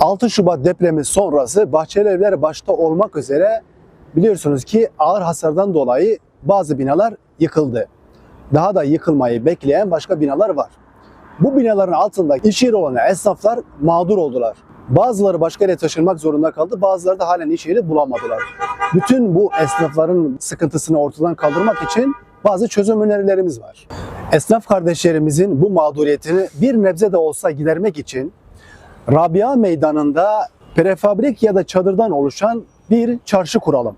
6 Şubat depremi sonrası Bahçeli Evler başta olmak üzere biliyorsunuz ki ağır hasardan dolayı bazı binalar yıkıldı. Daha da yıkılmayı bekleyen başka binalar var. Bu binaların altında iş yeri olan esnaflar mağdur oldular. Bazıları başka yere taşınmak zorunda kaldı, bazıları da halen iş yeri bulamadılar. Bütün bu esnafların sıkıntısını ortadan kaldırmak için bazı çözüm önerilerimiz var. Esnaf kardeşlerimizin bu mağduriyetini bir nebze de olsa gidermek için Rabia Meydanı'nda prefabrik ya da çadırdan oluşan bir çarşı kuralım.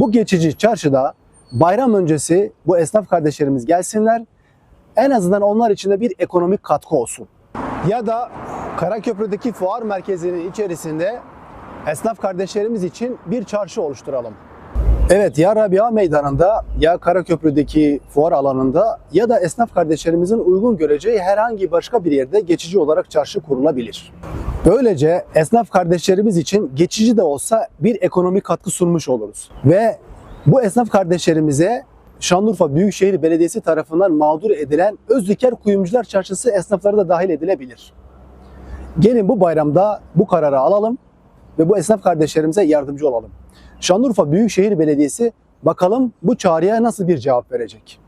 Bu geçici çarşıda bayram öncesi bu esnaf kardeşlerimiz gelsinler. En azından onlar için de bir ekonomik katkı olsun. Ya da Karaköprü'deki fuar merkezinin içerisinde esnaf kardeşlerimiz için bir çarşı oluşturalım. Evet ya Rabia Meydanı'nda ya Karaköprü'deki fuar alanında ya da esnaf kardeşlerimizin uygun göreceği herhangi başka bir yerde geçici olarak çarşı kurulabilir. Böylece esnaf kardeşlerimiz için geçici de olsa bir ekonomik katkı sunmuş oluruz. Ve bu esnaf kardeşlerimize Şanlıurfa Büyükşehir Belediyesi tarafından mağdur edilen Özdiker Kuyumcular Çarşısı esnafları da dahil edilebilir. Gelin bu bayramda bu kararı alalım ve bu esnaf kardeşlerimize yardımcı olalım. Şanlıurfa Büyükşehir Belediyesi bakalım bu çağrıya nasıl bir cevap verecek?